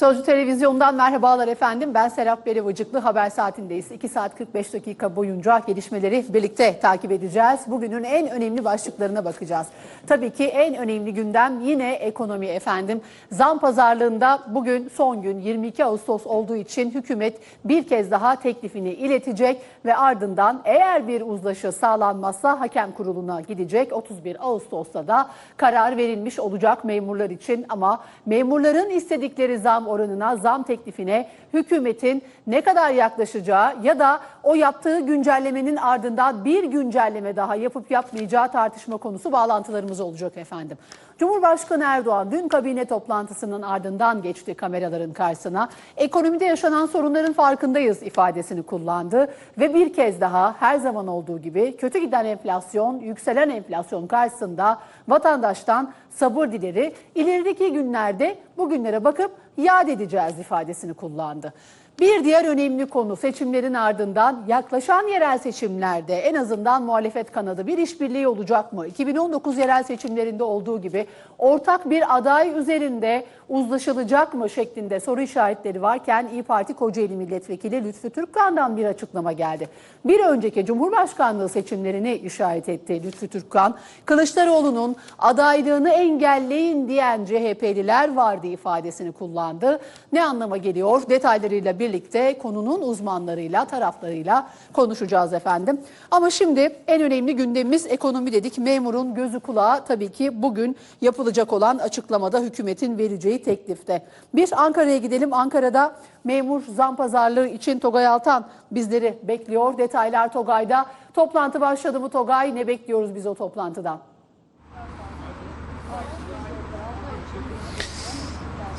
Sözcü Televizyon'dan merhabalar efendim. Ben Serap Berevacıklı haber saatindeyiz. 2 saat 45 dakika boyunca gelişmeleri birlikte takip edeceğiz. Bugünün en önemli başlıklarına bakacağız. Tabii ki en önemli gündem yine ekonomi efendim. Zam pazarlığında bugün son gün 22 Ağustos olduğu için hükümet bir kez daha teklifini iletecek ve ardından eğer bir uzlaşı sağlanmazsa hakem kuruluna gidecek. 31 Ağustos'ta da karar verilmiş olacak memurlar için ama memurların istedikleri zam oranına, zam teklifine hükümetin ne kadar yaklaşacağı ya da o yaptığı güncellemenin ardından bir güncelleme daha yapıp yapmayacağı tartışma konusu bağlantılarımız olacak efendim. Cumhurbaşkanı Erdoğan dün kabine toplantısının ardından geçti kameraların karşısına. Ekonomide yaşanan sorunların farkındayız ifadesini kullandı ve bir kez daha her zaman olduğu gibi kötü giden enflasyon, yükselen enflasyon karşısında vatandaştan sabır dileri ilerideki günlerde bugünlere bakıp yad edeceğiz ifadesini kullandı. Bir diğer önemli konu seçimlerin ardından yaklaşan yerel seçimlerde en azından muhalefet kanadı bir işbirliği olacak mı? 2019 yerel seçimlerinde olduğu gibi ortak bir aday üzerinde uzlaşılacak mı şeklinde soru işaretleri varken İyi Parti Kocaeli Milletvekili Lütfü Türkkan'dan bir açıklama geldi. Bir önceki Cumhurbaşkanlığı seçimlerini işaret etti Lütfü Türkkan. Kılıçdaroğlu'nun adaylığını engelleyin diyen CHP'liler vardı ifadesini kullandı. Ne anlama geliyor? Detaylarıyla birlikte konunun uzmanlarıyla, taraflarıyla konuşacağız efendim. Ama şimdi en önemli gündemimiz ekonomi dedik. Memurun gözü kulağı tabii ki bugün yapılacak olan açıklamada hükümetin vereceği teklifte. Bir Ankara'ya gidelim. Ankara'da memur zam pazarlığı için Togay Altan bizleri bekliyor. Detaylar Togay'da. Toplantı başladı mı Togay? Ne bekliyoruz biz o toplantıdan?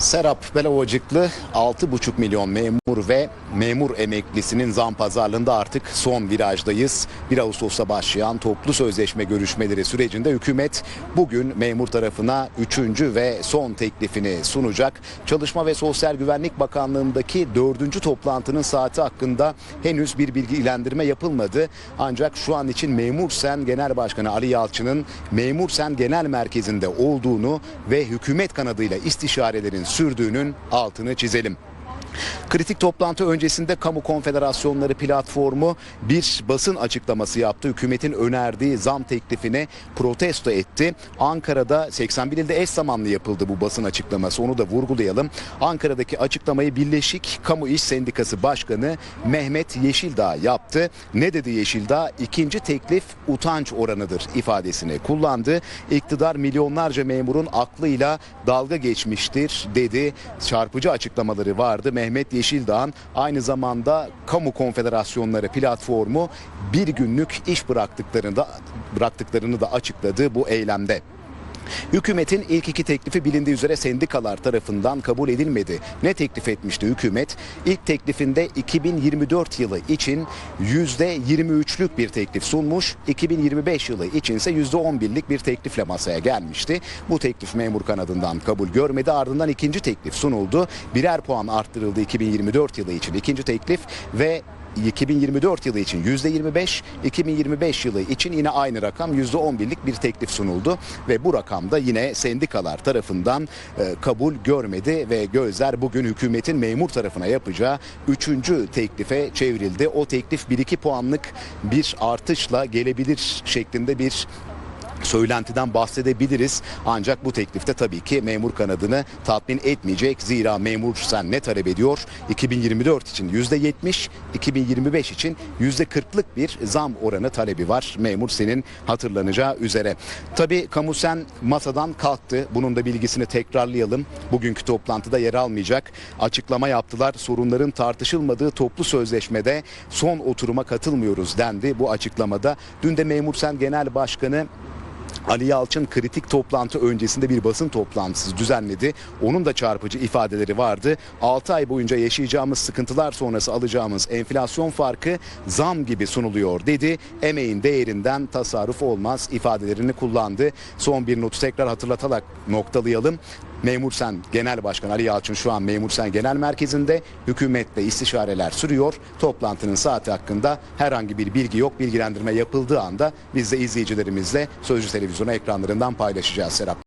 Serap Belavacıklı 6,5 milyon memur ve memur emeklisinin zam pazarlığında artık son virajdayız. 1 Ağustos'ta başlayan toplu sözleşme görüşmeleri sürecinde hükümet bugün memur tarafına 3. ve son teklifini sunacak. Çalışma ve Sosyal Güvenlik Bakanlığı'ndaki 4. toplantının saati hakkında henüz bir bilgilendirme yapılmadı. Ancak şu an için Memur Sen Genel Başkanı Ali Yalçın'ın Memur Sen Genel Merkezi'nde olduğunu ve hükümet kanadıyla istişarelerin sürdüğünün altını çizelim. Kritik toplantı öncesinde kamu konfederasyonları platformu bir basın açıklaması yaptı. Hükümetin önerdiği zam teklifini protesto etti. Ankara'da 81 ilde eş zamanlı yapıldı bu basın açıklaması. Onu da vurgulayalım. Ankara'daki açıklamayı Birleşik Kamu İş Sendikası Başkanı Mehmet Yeşildağ yaptı. Ne dedi Yeşildağ? İkinci teklif utanç oranıdır ifadesini kullandı. İktidar milyonlarca memurun aklıyla dalga geçmiştir dedi. Çarpıcı açıklamaları vardı. Mehmet Yeşildağ'ın aynı zamanda kamu konfederasyonları platformu bir günlük iş bıraktıklarını da, bıraktıklarını da açıkladı bu eylemde. Hükümetin ilk iki teklifi bilindiği üzere sendikalar tarafından kabul edilmedi. Ne teklif etmişti hükümet? İlk teklifinde 2024 yılı için %23'lük bir teklif sunmuş. 2025 yılı için ise %11'lik bir teklifle masaya gelmişti. Bu teklif memur kanadından kabul görmedi. Ardından ikinci teklif sunuldu. Birer puan arttırıldı 2024 yılı için ikinci teklif ve 2024 yılı için %25, 2025 yılı için yine aynı rakam %11'lik bir teklif sunuldu ve bu rakamda yine sendikalar tarafından e, kabul görmedi ve gözler bugün hükümetin memur tarafına yapacağı 3. teklife çevrildi. O teklif 1-2 puanlık bir artışla gelebilir şeklinde bir söylentiden bahsedebiliriz. Ancak bu teklifte tabii ki memur kanadını tatmin etmeyecek. Zira memur sen ne talep ediyor? 2024 için %70, 2025 için %40'lık bir zam oranı talebi var. Memur senin hatırlanacağı üzere. Tabii kamu sen masadan kalktı. Bunun da bilgisini tekrarlayalım. Bugünkü toplantıda yer almayacak. Açıklama yaptılar. Sorunların tartışılmadığı toplu sözleşmede son oturuma katılmıyoruz dendi bu açıklamada. Dün de Memur Sen Genel Başkanı Ali Yalçın kritik toplantı öncesinde bir basın toplantısı düzenledi. Onun da çarpıcı ifadeleri vardı. 6 ay boyunca yaşayacağımız sıkıntılar sonrası alacağımız enflasyon farkı zam gibi sunuluyor dedi. Emeğin değerinden tasarruf olmaz ifadelerini kullandı. Son bir notu tekrar hatırlatarak noktalayalım. Memur Sen Genel Başkan Ali Yalçın şu an Memur Sen Genel Merkezi'nde hükümetle istişareler sürüyor. Toplantının saati hakkında herhangi bir bilgi yok. Bilgilendirme yapıldığı anda biz de izleyicilerimizle Sözcü Televizyonu ekranlarından paylaşacağız Serap.